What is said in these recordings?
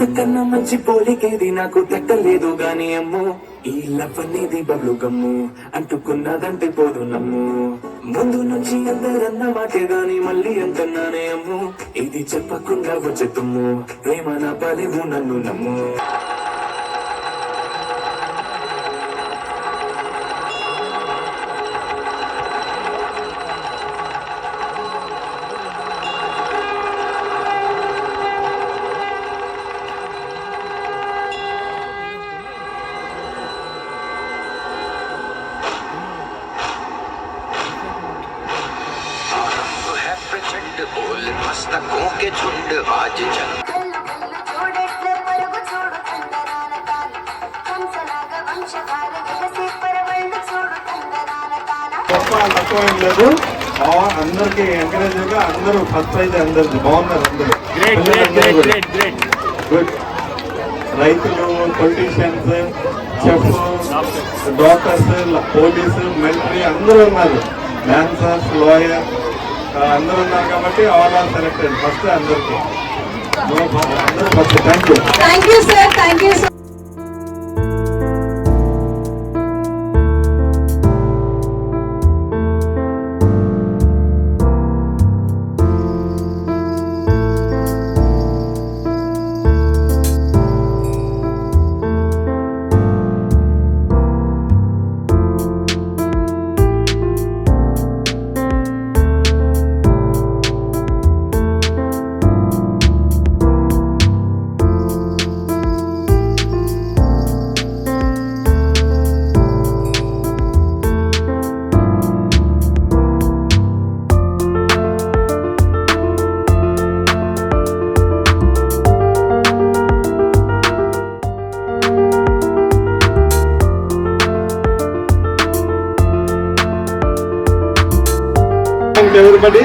ఇంతకన్నా మంచి పోలికేది నాకు దక్కలేదు గాని అమ్ము. ఈ లవ్ అనేది బబ్లు గమ్ము అంటుకున్నదంటే పోదు నమ్ము. ముందు నుంచి అందరన్న మాటే గాని మళ్ళీ అంటున్నానే అమ్ము. ఇది చెప్పకుండా వచ్చే తుమ్ము. ప్రేమ నా పలివు నన్ను నమ్ము. मस्तकों के झुंड आज जल కళ్ళు కళ్ళు చూడట్లే పరుగు చూడు తందనాన తాన కంసలాగ వంశధార ఎగసి పరవళ్ళు చూడు తందనాన తాన గొప్ప తక్కువ ఏం లేదు బాగా అందరికి ఎంకరేజ్ గా అందరూ ఫస్ట్ ప్రైజ్ అందరికి బాగున్నారు అందరూ గుడ్ రైతులు politicians chef doctors police military అందరూ ఉన్నారు డాన్సర్స్ లాయర్ అందరూ ఉన్నారు కాబట్టి ఆల్ ఆర్ సెలెక్టెడ్. ఫస్ట్ అందరికి. అందరూ first. Thank you Thank you, sir. Thank you, ఎవరిబడి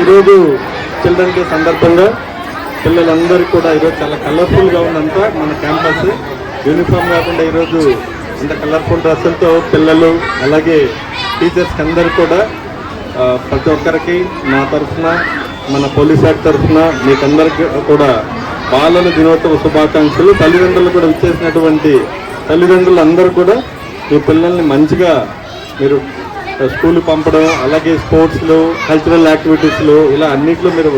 ఈరోజు చిల్డ్రన్ డే సందర్భంగా పిల్లలందరికీ కూడా ఈరోజు చాలా కలర్ఫుల్గా ఉందంతా మన క్యాంపస్ యూనిఫామ్ కాకుండా ఈరోజు ఇంత కలర్ఫుల్ డ్రెస్సులతో పిల్లలు అలాగే టీచర్స్ అందరు కూడా ప్రతి ఒక్కరికి నా తరఫున మన పోలీస్ యాక్ట్ తరఫున మీకందరికి కూడా బాలల దినోత్సవ శుభాకాంక్షలు. తల్లిదండ్రులు కూడా ఇచ్చేసినటువంటి తల్లిదండ్రులు అందరూ కూడా మీ పిల్లల్ని మంచిగా మీరు స్కూల్ పంపడం అలాగే స్పోర్ట్స్లో కల్చరల్ యాక్టివిటీస్లో ఇలా అన్నిట్లో మీరు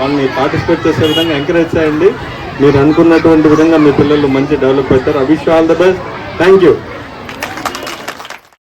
వాళ్ళని పార్టిసిపేట్ చేసే విధంగా ఎంకరేజ్ చేయండి. మీరు అనుకున్నటువంటి విధంగా మీ పిల్లలు మంచి డెవలప్ అవుతారు. I wish all the best thank you